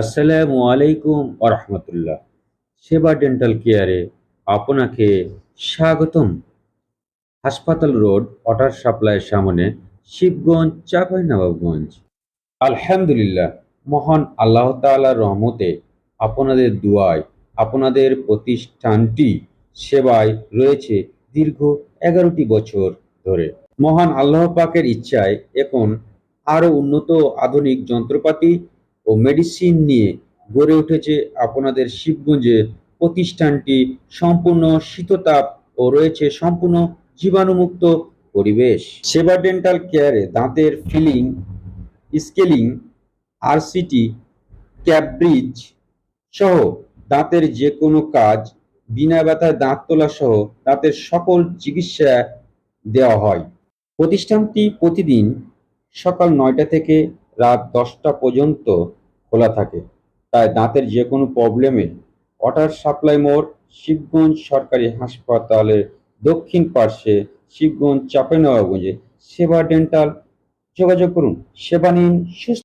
আসসালামু আলাইকুম আরহামতুল্লাহ সেবা ডেন্টাল কেয়ারে আপনাকে স্বাগতম। হাসপাতাল রোড ওয়াটার সাপ্লাইয়ের সামনে, শিবগঞ্জ, চাঁপাইনবাবগঞ্জ। আলহামদুলিল্লাহ, মহান আল্লাহ তাআলার রহমতে আপনাদের দুয়ায়, আপনাদের প্রতিষ্ঠানটি সেবায় রয়েছে দীর্ঘ এগারোটি বছর ধরে। মহান আল্লাহ পাকের ইচ্ছায় এখন আরও উন্নত আধুনিক যন্ত্রপাতি ও মেডিসিন নিয়ে গড়ে উঠেছে আপনাদের শিবগঞ্জে। প্রতিষ্ঠানটি সম্পূর্ণ শীততাপ ও রয়েছে সম্পূর্ণ জীবাণুমুক্ত পরিবেশ। সেবা ডেন্টাল কেয়ারে দাঁতের ফিলিং স্কেলিং আরসিটি ক্যাপব্রিজ সহ দাঁতের যে কোনো কাজ বিনা ব্যথায় দাঁত তোলা সহ দাঁতের সকল চিকিৎসা দেওয়া হয়। প্রতিষ্ঠানটি প্রতিদিন সকাল নয়টা থেকে রাত দশটা পর্যন্ত খোলা থাকে। তাই দাঁতের যে কোনো প্রবলেমে ওয়াটার সাপ্লাই মোড়, শিবগঞ্জ সরকারি হাসপাতালের দক্ষিণ পার্শ্বে শিবগঞ্জ চাপে চাঁপাইনবাবগঞ্জে সেবা ডেন্টাল যোগাযোগ করুন। সেবা নিন, সুস্থ